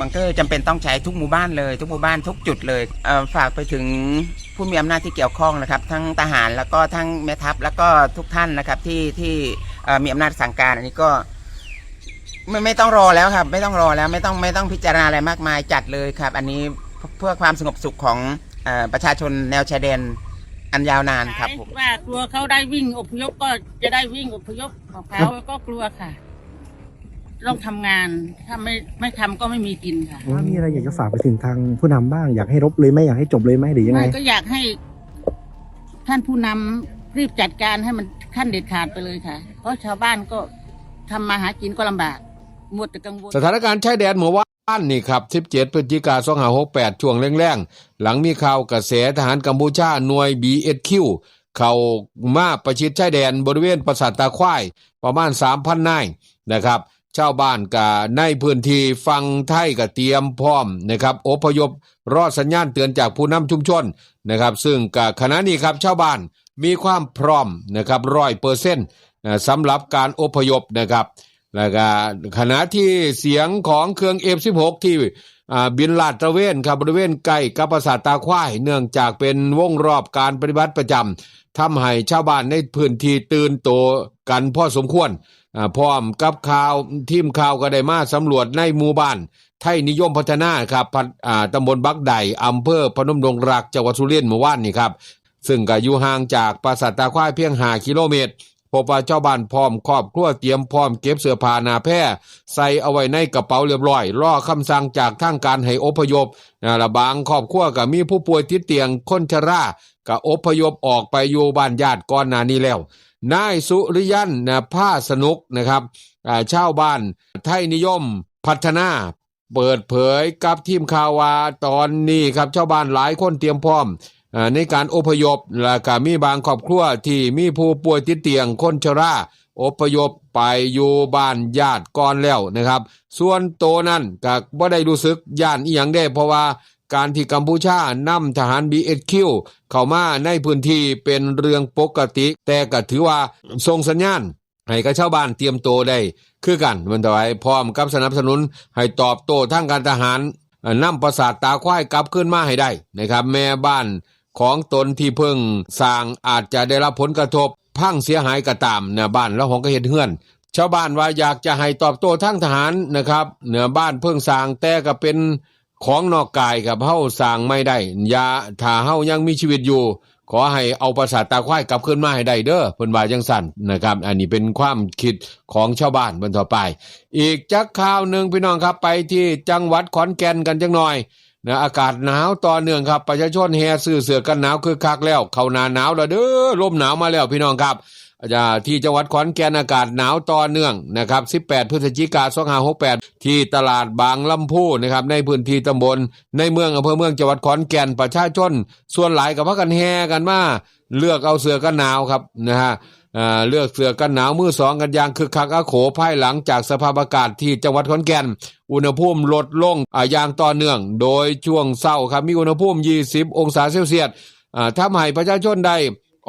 บังเกอร์จำเป็นต้องใช้ทุกหมู่บ้านเลย ทุกหมู่บ้านทุกจุดเลยเอ่อฝากไปถึงผู้มีอำนาจที่เกี่ยวข้องนะครับ ทั้งทหารแล้วก็ทั้งแม่ทัพแล้วก็ทุกท่านนะครับที่ที่เอ่อมีอำนาจสั่งการอันนี้ก็ ไม่ไม่ต้องรอแล้วครับ ไม่ต้องรอแล้วไม่ต้องไม่ต้องพิจารณาอะไรมากมายจัดเลยครับ อันนี้เพื่อความสงบสุขของเออประชาชนแนวชายแดนอันยาวนานครับผม ว่ากลัวเขาได้วิ่งอพยพก็จะได้วิ่งอพยพของเขาก็กลัวค่ะ ต้องทำงาน ถ้าไม่ไม่ทำก็ไม่มีกินค่ะ ว่ามีอะไรอยากจะฝากไปถึงทางผู้นำบ้าง อยากให้รบเลยไหมอยากให้จบเลยไหมหรือยังไง ไม่ก็อยากให้ ท่านผู้นำรีบจัดการให้มันขั้นเด็ดขาดไปเลยค่ะ เพราะชาวบ้านก็ทำมาหากินก็ลำบากหมดแต่กังวล สถานการณ์ชายแดนเมื่อวานนี่ครับ 17 พฤศจิกายน2568 ช่วงแรงๆ หลังมีข่าวกระแสทหารกัมพูชาหน่วย BSQ เข้ามาประชิดชายแดนบริเวณปราสาทตาควาย ประมาณ 3,000 นายนะครับ ชาวบ้านกับในพื้นที่ฟังไทยก็เตรียมพร้อมนะครับอพยพรอดสัญญาณเตือนจากผู้นำชุมชนนะครับ ซึ่งกับขณะนี้ครับชาวบ้านมีความพร้อมนะครับร้อยเปอร์เซ็นต์สำหรับการอพยพนะครับแล้วก็ขณะที่เสียงของเครื่อง F16 ที่บินลาดตระเวนครับบริเวณใกล้กับปราสาทตาควาย เนื่องจากเป็นวงรอบการปฏิบัติประจำทำให้ชาวบ้านในพื้นที่ตื่นโตกันพอสมควร พร้อมกับข่าวทีมข่าวก็ได้มาสำรวจในหมู่บ้าน ไทยนิยมพัฒนาครับพัฒอ่าตำบลบักไดอำเภอพนมดงรักจังหวัดสุรินทร์เมื่อวานนี้ครับ ซึ่งก็อยู่ห่างจากปราสาทตาควายเพียง5กิโลเมตรพบว่าเจ้าบ้านพร้อมครอบครัวเตรียมพร้อมเก็บเสื้อผ้านาแพร่ใส่เอาไว้ในกระเป๋าเรียบร้อยรอคำสั่งจากทางการให้อพยพนะละบางครอบครัวก็มีผู้ป่วยติดเตียงคนชราก็อพยพออกไปอยู่บ้านญาติก่อนหน้านี้แล้ว นายสุริยันนะผ้าสนุกนะครับอ่าบ้านไทยนิยมพัฒนาเปิดเผยกับทีมข่าวว่าตอนนี้ครับชาวบ้านหลายคนเตรียมพร้อมในการอพยพและก็มีบางครอบครัวที่มีผู้ป่วยติดเตียงคนชราอพยพไปอยู่บ้านญาติก่อนแล้วนะครับ ส่วนโตนั้นก็บ่ได้รู้สึกย่านอีหยังได้เพราะว่า การที่กัมพูชานำทหาร BSQ เข้ามาในพื้นที่เป็นเรื่องปกติ แต่ก็ถือว่าส่งสัญญาณให้กับชาวบ้านเตรียมโตวได้ คือกันมันต่อไปพร้อมกับสนับสนุนให้ตอบโต้ทางการทหารนำประสาทตาควายกลับขึ้นมาให้ได้นะครับ แม่บ้านของตนที่เพิ่งสร้างอาจจะได้รับผลกระทบ พังเสียหายก็ตามเนื้อบ้านแล้วของก็เห็นเฮือน ชาวบ้านว่าอยากจะให้ตอบโต้ทางทหารนะครับเนือบ้านเพิ่งสร้างแต่ก็เป็น ของนอกกายกับเฮาสร้างไม่ได้อย่าถ้าเฮายังมีชีวิตอยู่ ขอให้เอาประสาทตาควายกลับขึ้นมาให้ได้เด้อเพิ่นว่าจังสั่นนะครับ อันนี้เป็นความคิดของชาวบ้านบนต่อไป อีกจักข่าวหนึ่งพี่น้องครับไปที่จังหวัดขอนแก่นกันจังหน่อยนะอากาศหนาวต่อเนื่องครับประชาชนแห่ซื้อเสื้อกันหนาวคือคักแล้ว เข้าหนาหนาวแล้วเด้อลมหนาวมาแล้วพี่น้องครับ ที่จังหวัดขอนแก่นอากาศหนาวต่อเนื่องนะครับ 18 พฤศจิกายน2568 ที่ตลาดบางลำพูนะครับในพื้นที่ตำบลในเมืองอำเภอเมืองจังหวัดขอนแก่นประชาชน ส่วนหลายกับพากันแห่กันมาเลือกเอาเสื้อกันหนาวครับนะฮะเลือกเสื้อกันหนาวมือสองกันอย่างคึกคักอาโขภายหลังจากสภาพอากาศที่จังหวัดขอนแก่น อุณหภูมิลดลงอย่างต่อเนื่อง โดยช่วงเศร้าครับมีอุณหภูมิ 20 องศาเซลเซียสอ่าทำให้ประชาชนได้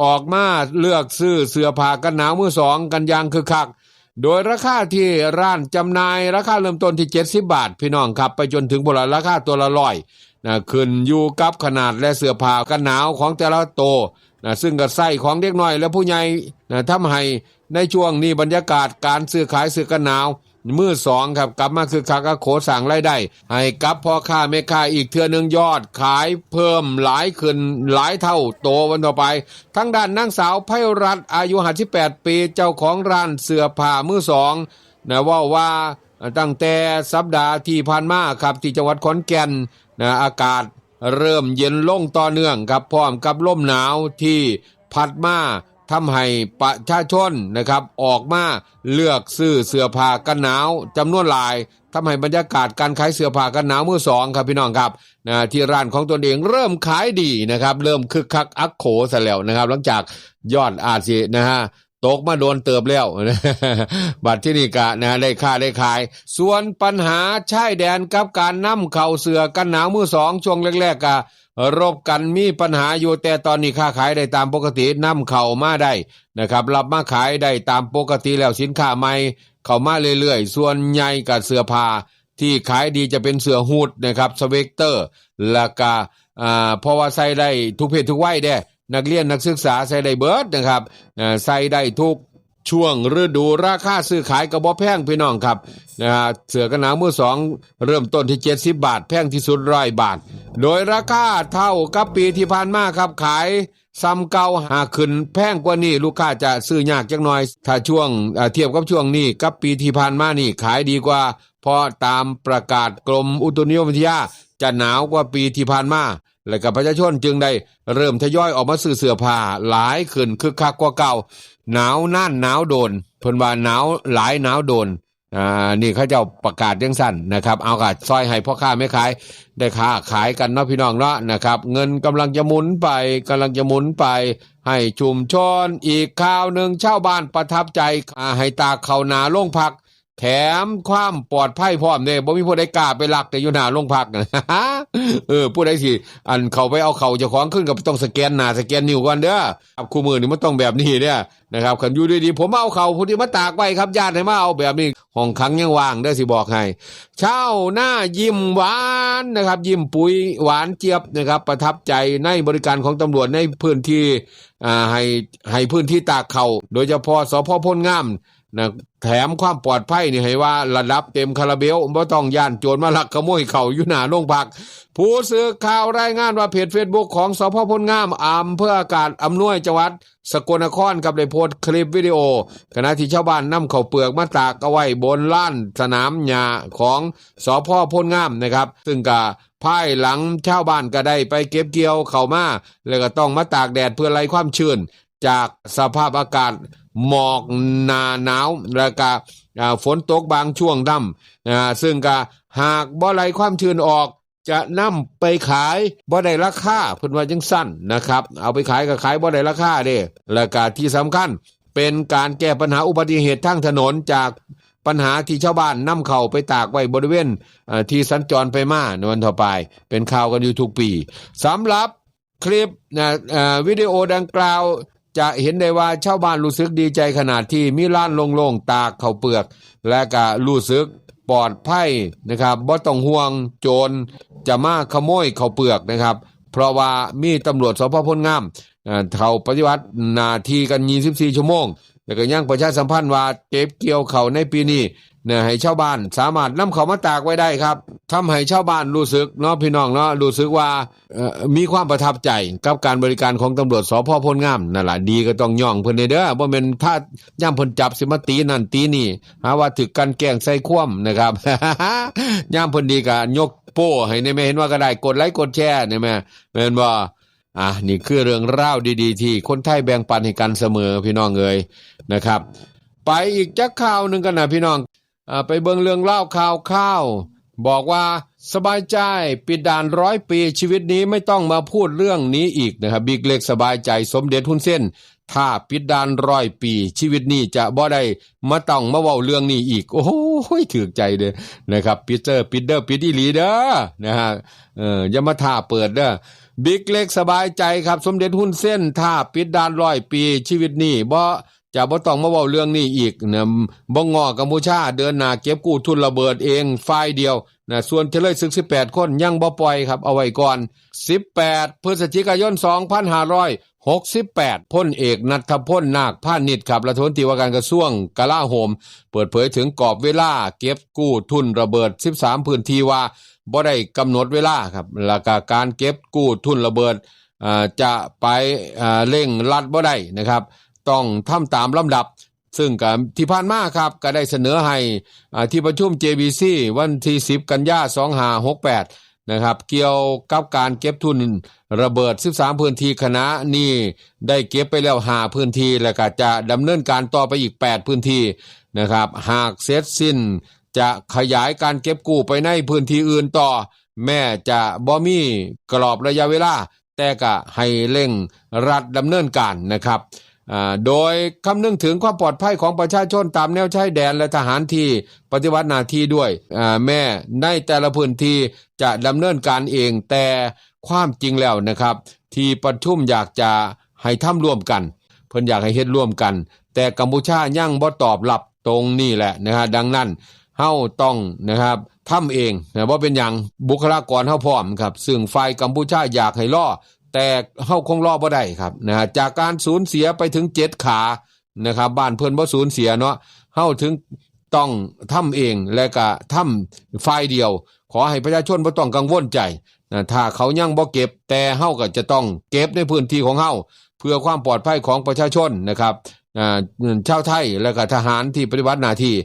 ออกมาเลือกซื้อเสื้อผ้ากันหนาวมือสองกันยางคึกคัก โดยราคาที่ร้านจำหน่ายราคาเริ่มต้นที่ 70 บาท พี่น้องครับ ไปจนถึงบนราคาตัวละร้อยนะขึ้นอยู่กับขนาดและเสื้อผ้ากันหนาวของแต่ละโตนะซึ่งก็ใส่ของเด็กน้อยและผู้ใหญ่นะทำให้ในช่วงนี้บรรยากาศการซื้อขายเสื้อกันหนาว มือสองครับกลับมาคือคากะโขสั่งรายได้ ให้กับพ่อค้าแม่ค้าอีกเทือนึงยอดขายเพิ่มหลายขึ้นหลายเท่าโตวันต่อไป ทั้งด้านนางสาวไพรัตน์อายุ58ปีเจ้าของร้านเสื้อผ้ามือสองนะว่าว่าตั้งแต่สัปดาห์ที่ผ่านมาครับที่จังหวัดขอนแก่นนะอากาศเริ่มเย็นลงต่อเนื่องครับพร้อมกับลมหนาวที่พัดมา ทำให้ประชาชนนะครับออกมาเลือกซื้อเสื้อผ้ากันหนาวจำนวนหลายทำให้บรรยากาศการขายเสื้อผ้ากันหนาวมือสองครับพี่น้องครับนะที่ร้านของตนเองเริ่มขายดีนะครับเริ่มคึกคักอักโขซะแล้วนะครับ หลังจากยอดอาจสินะฮะตกมาโดนเติบแล้วบัตรที่นี่กะนะได้ค่าได้ขาย ส่วนปัญหาชายแดนกับการนำเข่าเสือกันหนาวมือสองช่วงแรกๆกะ รบกันมีปัญหาอยู่แต่ตอนนี้ค้าขายได้ตามปกตินำเข่ามาได้นะครับ รับมาขายได้ตามปกติแล้วสินค้าใหม่เข้ามาเรื่อยๆ ส่วนใหญ่กับเสื้อผ้าที่ขายดีจะเป็นเสื้อฮูดนะครับสเวกเตอร์แล้วก็อ่าเพราะว่าใส่ได้ทุกเพศทุกวัยเด้นักเรียนนักศึกษาใส่ได้เบิดนะครับใส่ได้ทุก ช่วงฤดูราคาซื้อขายกระบอกแพงพี่น้องครับนะฮะเสือกันหนาวมือสองเริ่มต้นที่ 70 บาท แพงที่สุดร้อยบาท โดยราคาเท่ากับปีที่ผ่านมาครับขายซ้ำเก่าหากขึ้นแพงกว่านี้ลูกค้าจะซื้อยากจักหน่อย ถ้าช่วงเอ่อเทียบกับช่วงนี้กับปีที่ผ่านมานี่ขายดีกว่าเพราะตามประกาศกรมอุตุนิยมวิทยา จะหนาวกว่าปีที่ผ่านมาและกับประชาชนจึงได้เริ่มทยอยออกมาซื้อเสื้อผ้าหลายขึ้นคึกคักกว่าเก่า หนาวนั่นหนาวโดนเพิ่นว่าหนาวหลายหนาวโดนอ่านี่เขาเจ้าประกาศยังสั้นนะครับ เอากาซอยให้พ่อค้าไม่ขาย ได้ค้าขายกันเนาะพี่น้องเนาะนะครับ เงินกำลังจะหมุนไปกำลังจะหมุนไป ให้ชุมชนอีกข่าวหนึ่งชาวบ้านประทับใจอาให้ตาเขานาโรงพัก แถมความปลอดภัยพร้อมเนี่ยบ่มีผู้ใดกล้าไปลักแต่อยู่หน้าโรงพักนะเออผู้ใดสิอันเขาไปเอาเขาเจ้าของขึ้นก็ต้องสแกนหน้าสแกนนิ้วก่อนเด้อครับคู่มือนี่มันต้องแบบนี้เนี่ยนะครับคันอยู่ดีๆผมเอาเขาผู้ที่มาตากไว้ครับญาติให้มาเอาแบบนี้ห้องขังยังว่างเด้อสิบอกให้เช่าหน้ายิ้มหวานนะครับ ยิ้มปุ๋ยหวานเจี๊ยบนะครับ ประทับใจในบริการของตำรวจในพื้นที่อ่าให้ให้พื้นที่ตากเขาโดยเฉพาะสพพลงาม นะแถมความปลอดภัยนี่ให้ว่าระดับเต็มคาราเบลบ่ต้องย่านโจรมาลักขโมยเขาอยู่หน้าโรงพัก ผู้สื่อข่าวรายงานว่าเพจเฟซบุ๊กของสพพลงามอำเภออากาศอำนวยจังหวัด สกลนครกับได้โพสต์คลิปวิดีโอ ขณะที่ชาวบ้านนำข้าเปลือกมาตากเอาไว้บนล้านสนามหญ้าของสพพลงามนะครับ ซึ่งก็ภายหลังชาวบ้านก็ได้ไปเก็บเกี่ยวเข้ามาแล้วก็ต้องมาตากแดดเพื่อไล่ความชื้น จากสภาพอากาศหมอกหนาหนาว แล้วก็อ่าฝนตกบางช่วงดำอ่าซึ่งก็หากบ่ไล่ความชื้นออกจะนำไปขายบ่ได้ราคาเพิ่นว่าจังสั้นนะครับ เอาไปขายก็ขายบ่ได้ราคาเด้และก็ที่สำคัญเป็นการแก้ปัญหาอุบัติเหตุทางถนนจากปัญหาที่ชาวบ้านนำเข้าไปตากไว้บริเวณที่สัญจรไปมาในวันต่อไป เป็นข่าวกันอยู่ทุกปีสำหรับคลิปนะวิดีโอดังกล่าว จะเห็นได้ว่าชาวบ้านรู้สึกดีใจขนาดที่มีร้านโล่งๆตากข้าเปลือก และก็รู้สึกปลอดภัยนะครับบ่ต้องห่วงโจรจะมาขโมยเข้าเปลือกนะครับ เพราะว่ามีตำรวจสพพลงามเขาปฏิวัติหน้าที่กัน 24 ชั่วโมง แล้วก็ยังประชาสัมพันธ์ว่าเก็บเกี่ยวเขาในปีนี้เนี่ยให้ชาวบ้านสามารถนำเขามาตากไว้ได้ครับทำให้ชาวบ้านรู้สึกเนาะพี่น้องเนาะรู้สึกว่ามีความประทับใจกับการบริการของตำรวจสพพลงามนั่นแหละดีก็ต้องย่องเพิ่นเด้อบ่แม่นถ้าย่ำเพิ่นจับสิมาตีนั่นตีนี่หาว่าถึกกันแกล้งใส่คว่ำนะครับย่ำเพิ่นดีก็ยกโป้ให้ในแม่เห็นว่าก็ได้กดไลค์กดแชร์นี่แม่แม่นบ่ อะนี่คือเรื่องราวดีๆ ที่คนไทยแบ่งปันให้กันเสมอพี่น้องเอยนะครับ ไปอีกจักข่าวหนึ่งกันนะพี่น้องอ่าไปเบิ่งเรื่องเล่าข่าวข้าวบอกว่าสบายใจปิดด่านร้อยปีชีวิตนี้ไม่ต้องมาพูดเรื่องนี้อีกนะครับบิ๊กเล็กสบายใจสมเด็จทุนเส้น ถ้าปิดด่านร้อยปี ชีวิตนี้จะบ่ได้มาต้องมาเว้าเรื่องนี้อีก โอ้โหถือใจเด้อนะครับปิเตอร์ปิดเดอร์ปิดอีหลีเด้อนะฮะเอออย่ามาท่าเปิดเด้อ บิ๊กเล็กสบายใจครับ สมเด็จหุ้นเส้นถ้าปิดด่านร้อยปีชีวิตนี้บ่จะบ่ต้องมาเว้าเรื่องนี้อีกนะบ่งอกัมพูชาเดินหน้าเก็บกู้ทุนระเบิดเองฝ่ายเดียวนะส่วนเฉลยศึก 18 คนยังบ่ปล่อยครับเอาไว้ก่อน 18 พฤศจิกายน 2568พ้นเอกนัทพลนาคพาณิชครับรัฐมนตรีว่าการกระทรวงกลาโหม เปิดเผยถึงกรอบเวลาเก็บกู้ทุนระเบิด 13 พื้นที่ว่า บ่ได้กำหนดเวลาครับแล้วก็การเก็บกู้ทุนระเบิดอ่าจะไปอ่าเร่งรัดบ่ได้นะครับ ต้องทำตามลำดับ ซึ่งกที่ผ่านมาครับก็ได้เสนอให้อ่าที่ประชุม JBC วันที่ 10 กันยา2568 นะครับเกี่ยวกับการเก็บทุนระเบิด 13 พื้นที่คณะนี่ได้เก็บไปแล้ว 5 พื้นที่ แล้วก็จะดำเนินการต่อไปอีก 8 พื้นที่นะครับหากเสร็จสิ้น จะขยายการเก็บกู้ไปในพื้นที่อื่นต่อ แม่จะบ่มีกรอบระยะเวลา แต่ก็ให้เร่งรัดดำเนินการนะครับอ่าโดยคำนึงถึงความปลอดภัยของประชาชนตามแนวชายแดนและทหารที่ปฏิบัติหน้าที่ด้วยอ่าแม่ในแต่ละพื้นที่จะดำเนินการเองแต่ความจริงแล้วนะครับ ที่ประชุมอยากจะให้ทำร่วมกัน เพิ่นอยากให้เฮ็ดร่วมกัน แต่กัมพูชายังบ่ตอบรับตรงนี้แหละนะฮะดังนั้น เฮาต้องนะครับทำเองนะว่าเป็นอย่างบุคลากรเฮาพร้อมครับ ซึ่งฝ่ายกัมพูชาอยากให้ล่อ แต่เฮาคงล่อบ่ได้ครับนะฮะจากการสูญเสียไปถึงเจ็ดขานะครับบ้านเพิ่นบ่สูญเสียเนาะเฮาถึงต้องทำเองและก็ทำฝ่ายเดียว ขอให้ประชาชนบ่ต้องกังวลใจนะถ้าเขายังบ่เก็บ แต่เฮาก็จะต้องเก็บในพื้นที่ของเฮาเพื่อความปลอดภัยของประชาชนนะครับ ชาวไทยและก็ทหารที่ปฏิบัติหน้าที่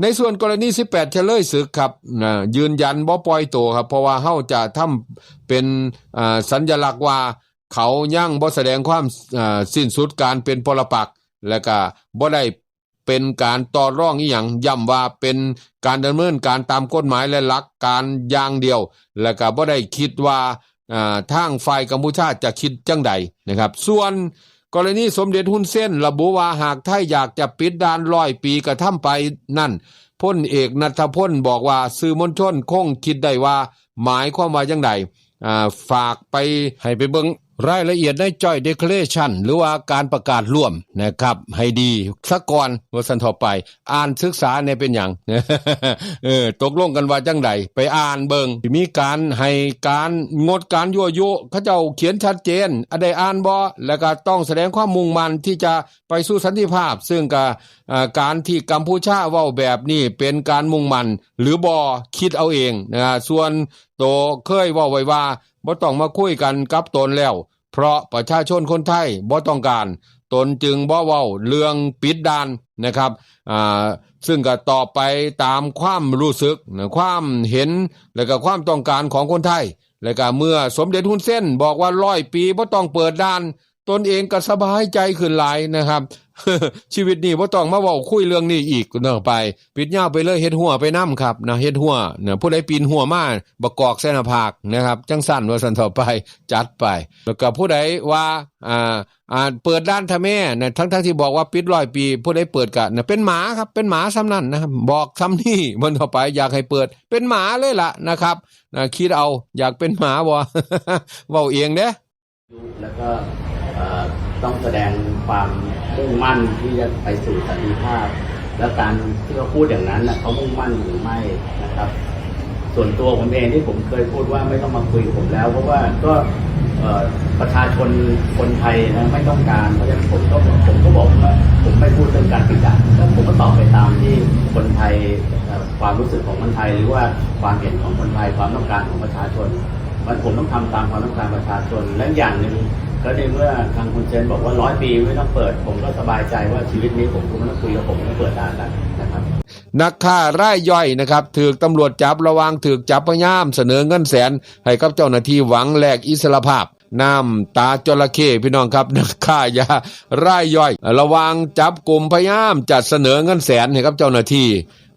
ในส่วนกรณี 18เฉลยศึกครับยืนยันบ่ปล่อยตัวครับ เพราะว่าเฮาจะทำเป็นอ่าสัญลักษณ์ว่าเขายั่งบ่แสดงความอ่าสิ้นสุดการเป็นปรปักและก็บ่ได้เป็นการต่อรองอีหยังย้ำว่าเป็นการดำเนินการตามกฎหมายและหลักการอย่างเดียว และก็บ่ได้คิดว่าอ่าทางฝ่ายกัมพูชาจะคิดจังใดนะครับ ส่วน กรณีสมเด็จหุ้นเส้น ระบุว่าหากไทยอยากจะปิดด่านร้อยปีกระทำไปนั่นพ้นเอกนัทพลบอกว่าสื่อมวลชนคงคิดได้ว่า หมายความว่ายังไงอ่าฝากไปให้ไปเบิง รายละเอียดในจอยเดคเลชันหรือว่าการประกาศร่วมนะครับ ให้ดีสักก่อนว่าสันทอไป อ่านศึกษาเนี่ยเป็นอย่างเออตกลงกันว่าจังใดไปอ่านเบิงมีการให้การงดการยั่วยุเขาเจ้าเขียนชัดเจนอะได้อ่านบ่แล้วก็ต้องแสดงความมุ่งมั่นที่จะไปสู่สันติภาพ ซึ่งก็อ่าการที่กัมพูชาเว้าแบบนี้เป็นการมุ่งมั่นหรือบ่คิดเอาเองนะส่วน โตเคยว่าไว้ว่าบ่ต้องมาคุยกันกับตนแล้ว เพราะประชาชนคนไทยบ่ต้องการ ตนจึงบ่เว้าเรื่องปิดด่านนะครับอ่าซึ่งก็ตอบไปตามความรู้สึก ความเห็น และก็ความต้องการของคนไทย และก็เมื่อสมเด็จฮุนเส้นบอกว่าร้อยปีบ่ต้องเปิดด่าน ตนเองก็สบายใจขึ้นหลายนะครับ ชีวิตนี้บ่ต้องมาเว้าคุยเรื่องนี้อีกเนาะไป ปิดยาวไปเลยเฮ็ดหัวไปนํครับนะเฮ็ดหัวเนะผู้ใดปีนหัวมาบกอกเส้นผากนะครับ จังสั่นว่าสั่นต่อไปจัดไป แล้วก็ผู้ใดว่าอ่าอ่าเปิดด้านทะแม่นะทั้งทั้งที่บอกว่าปิดร้อยปี ผู้ใดเปิดก็นะเป็นหมาครับเป็นหมาซ้ำนั่นนะครับบอกซ้ำนี่มันต่อไปอยากให้เปิดเป็นหมาเลยล่ะนะครับนะคิดเอาอยากเป็นหมาบ่เว้าเองเด้แล้วก็ ต้องแสดงความมุ่งมั่นที่จะไปสู่สันติภาพ แล้วการที่เขาพูดอย่างนั้นนะเขามุ่งมั่นหรือไม่นะครับ ส่วนตัวผมเองที่ผมเคยพูดว่าไม่ต้องมาคุยกับผมแล้ว เพราะว่าก็ประชาชนคนไทยนะไม่ต้องการเพราะฉะนั้นผมก็ผมก็บอกว่าผมไม่พูดเรื่องการปิดด่านแล้วผมก็ตอบไปตามที่คนไทยความรู้สึกของคนไทย หรือว่าความเห็นของคนไทยความต้องการของประชาชนมันผมต้องทำตามความต้องการประชาชนและอย่างหนึ่ง ก็ในเมื่อทางคุณเจนบอกว่าร้อยปีไม่ต้องเปิด ผมก็สบายใจว่าชีวิตนี้ผมคงไม่ต้องคุยกับผมไม่เปิดด่านแล้วนะครับนักฆ่ารายย่อยนะครับถูกตำรวจจับระวังถูกจับพยายามเสนอเงินแสน ให้กับเจ้าหน้าที่หวังแลกอิสรภาพน้ำตาจระเข้พี่น้องครับนักฆ่ายารายย่อย ระวังจับกลุ่มพยายามจัดเสนอเงินแสนให้กับเจ้าหน้าที่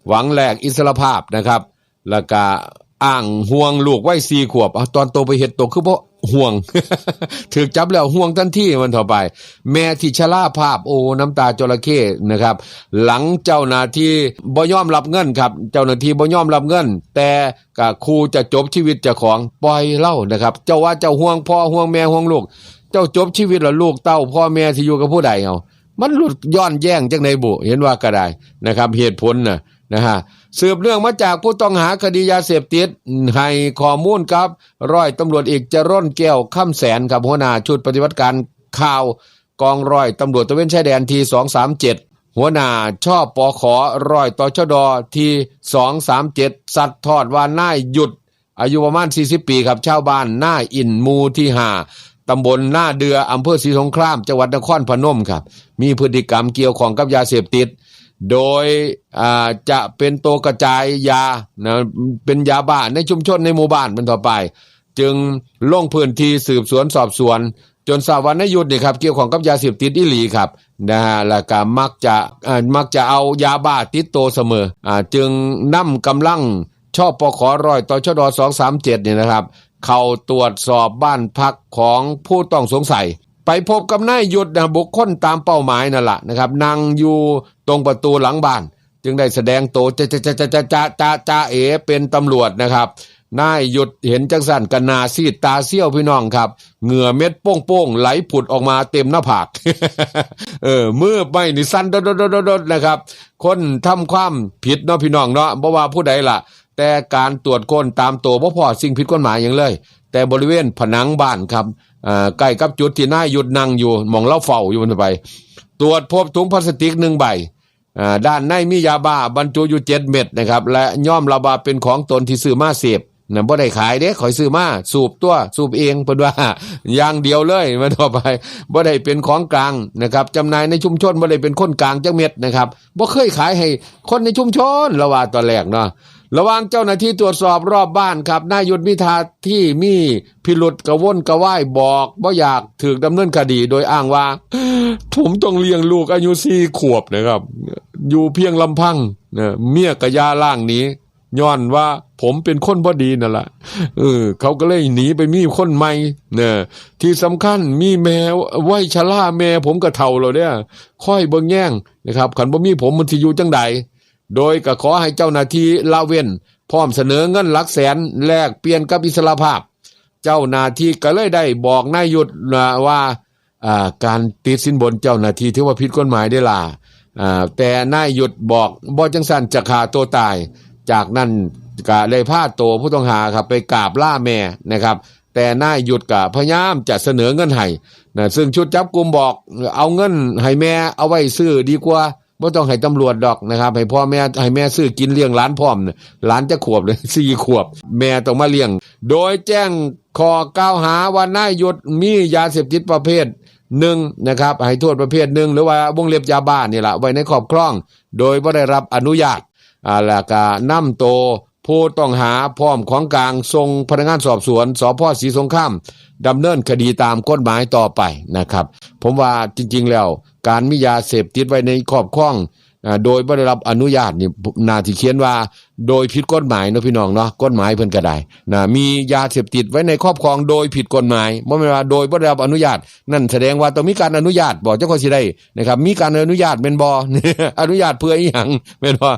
หวังแลกอิสรภาพนะครับ แล้วก็อ้างห่วงลูกไว้สี่ขวบเอาตอนโตไปเห็ดตกคือเพราะ ห่วงถือจับแล้วห่วงทันทีมันต่อไป แม่ที่ชราภาพโอ้น้ำตาจระเข้นะครับ หลังเจ้าหน้าที่บ่ยอมรับเงินครับ เจ้าหน้าที่บ่ยอมรับเงิน แต่ก็ครูจะจบชีวิตเจ้าของปล่อยเล่านะครับ เจ้าว่าเจ้าห่วงพ่อห่วงแม่ห่วงลูก เจ้าจบชีวิตแล้วลูกเต้าพ่อแม่ที่อยู่กับผู้ใดเอามันหลุดย้อนแย้งจากในบุเห็นว่าก็ได้นะครับ เหตุผลนะนะฮะ สืบเรื่องมาจากผู้ต้องหาคดียาเสพติดให้ข้อมูลครับ ร้อยตำรวจเอกจร่นแก้วค่ำแสนครับหัวหน้าชุดปฏิบัติการข่าวกองร้อยตำรวจตระเวนชายแดนทีสองสามเจ็ดหัวหน้าชอบปอขอร้อยต่อชดทีสองสามเจ็ดสัตว์ทอดว่าน่ายหยุด อายุประมาณ40ปีครับชาวบ้านหน้าอินมูที่หาตำบลหน้าเดืออำเภอศรีสงครามจังหวัดนครพนมครับ มีพฤติกรรมเกี่ยวของกับยาเสพติด โดยจะเป็นตัวกระจายยานะเป็นยาบ้าในชุมชนในหมู่บ้านเป็นต่อไป จึงลงพื้นที่สืบสวนสอบสวน จนทราว่านยุทธนี่ครับเกี่ยวของกับยาเสพติดอีหลีครับนะฮะแล้วก็มักจะมักจะเอายาบ้าติดตัวเสมออจึงนำกำลังชอบปขอรอยต่อชดสองสามเจ็ดเนี่ยนะครับ เข้าตรวจสอบบ้านพักของผู้ต้องสงสัย ไปพบกับนายยุทธนะบุคคลตามเป้าหมายนั่นแหละนะครับนั่งอยู่ตรงประตูหลังบ้าน จึงได้แสดงตัวจะจะจะจะจะจะจะจะเอเป็นตำรวจนะครับนายหยุดเห็นจังสันกันนาซีดตาเซี่ยวพี่น้องครับ เหงื่อเม็ดโป้งๆไหลผุดออกมาเต็มหน้าผากเออมือไม่นี่สั้นดดๆๆๆนะครับ คนทำความผิดเนาะพี่น้องเนาะบ่ว่าผู้ใดล่ะ แต่การตรวจคนตามตัวบ่พอสิ่งผิดกฎหมายอย่างเลย แต่บริเวณผนังบ้านครับใกล้กับจุดที่นายหยุดนั่งอยู่มองเล่าเฝ้าอยู่บนไป ตรวจพบถุงพลาสติกหนึ่งใบด้านในมียาบ้าบรรจุอยู่เจ็ดเม็ดนะครับ และย่อมระบาเป็นของตนที่ซื้อมาเสพนะบ่ได้ขายเด้ขอยซื้อมาสูบตัวสูบเองเพิ่นว่าอย่างเดียวเลยมาต่อไปบ่ได้เป็นของกลางนะครับจำหน่ายในชุมชนบ่ได้เป็นคนกลางจักเม็ดนะครับบ่เคยขายให้คนในชุมชนละว่าตอนแรกเนาะ ระหว่างเจ้าหน้าที่ตรวจสอบรอบบ้านครับนายยุทธมิทาที่มีพิรุษกระวนกระว่ายบอกว่าอยากถือดำเนินคดีโดยอ้างว่า ผมต้องเลี้ยงลูกอายุสี่ขวบนะครับ อยู่เพียงลำพังนะเมียกะยาล่างนี้ย้อนว่าผมเป็นคนบ่ดีนั่นแหละเออเขาก็เลยหนีไปมีคนใหม่เนี่ยที่สำคัญมีแมวไว้ชะล่าแม่ผมก็เท่าแล้วเนี่ยค่อยเบิ่งแย่งนะครับขันบ่มีผมมันสิอยู่จังใด โดยก็ขอให้เจ้าหน้าที่ละเว้น พร้อมเสนอเงินหลักแสนแลกเปลี่ยนกับอิสรภาพ เจ้าหน้าที่ก็เลยได้บอกนายยุทธว่าการติดสินบนเจ้าหน้าที่ถือว่าผิดกฎหมายได้ล่ะแต่นายหยุทธบอกบ่จังสันจะฆ่าตัวตาย จากนั้นก็เลยพาตัวผู้ต้องหาครับไปกราบล่าแม่นะครับ แต่นายหยุดกับพยายามจะเสนอเงินให้นะซึ่งชุดจับกลุ่มบอกเอาเงินให้แม่เอาไว้ซื้อดีกว่า ไม่ต้องให้ตำรวจดอกนะครับ ให้พ่อแม่ให้แม่ซื้อกินเลี้ยงหลานพร้อมเนี่ยหลานจะขวบเลยสี่ขวบ แม่ต้องมาเลี้ยง โดยแจ้งข้อกล่าวหาว่านายหยุดมียาเสพติดประเภทหนึ่งนะครับให้โทษประเภทหนึ่งหรือว่าวงเล็บยาบ้านนี่แหละไว้ในครอบครอง โดยไม่ได้รับอนุญาตอ่าแล้วก็นำโต ผู้ต้องหาพร้อมของกลางส่งพนักงานสอบสวนสพศรีสงครามดำเนินคดีตามกฎหมายต่อไปนะครับ ผมว่าจริง ๆ แล้ว การมียาเสพติดไว้ในครอบครองโดยไม่ได้รับอนุญาตนี่นาที่เขียนว่า โดยผิดกฎหมายเนาะพี่น้องเนาะกฎหมายเพิ่นก็ได้นะมียาเสพติดไว้ในครอบครองโดยผิดกฎหมายบ่แม่นว่าโดยบ่ได้รับอนุญาต นั่นแสดงว่าต้องมีการอนุญาตบอกเจ้าคนสิได้นะครับมีการอนุญาตเป็นบ่อนุญาตเพื่ออีหยังแม่นบ่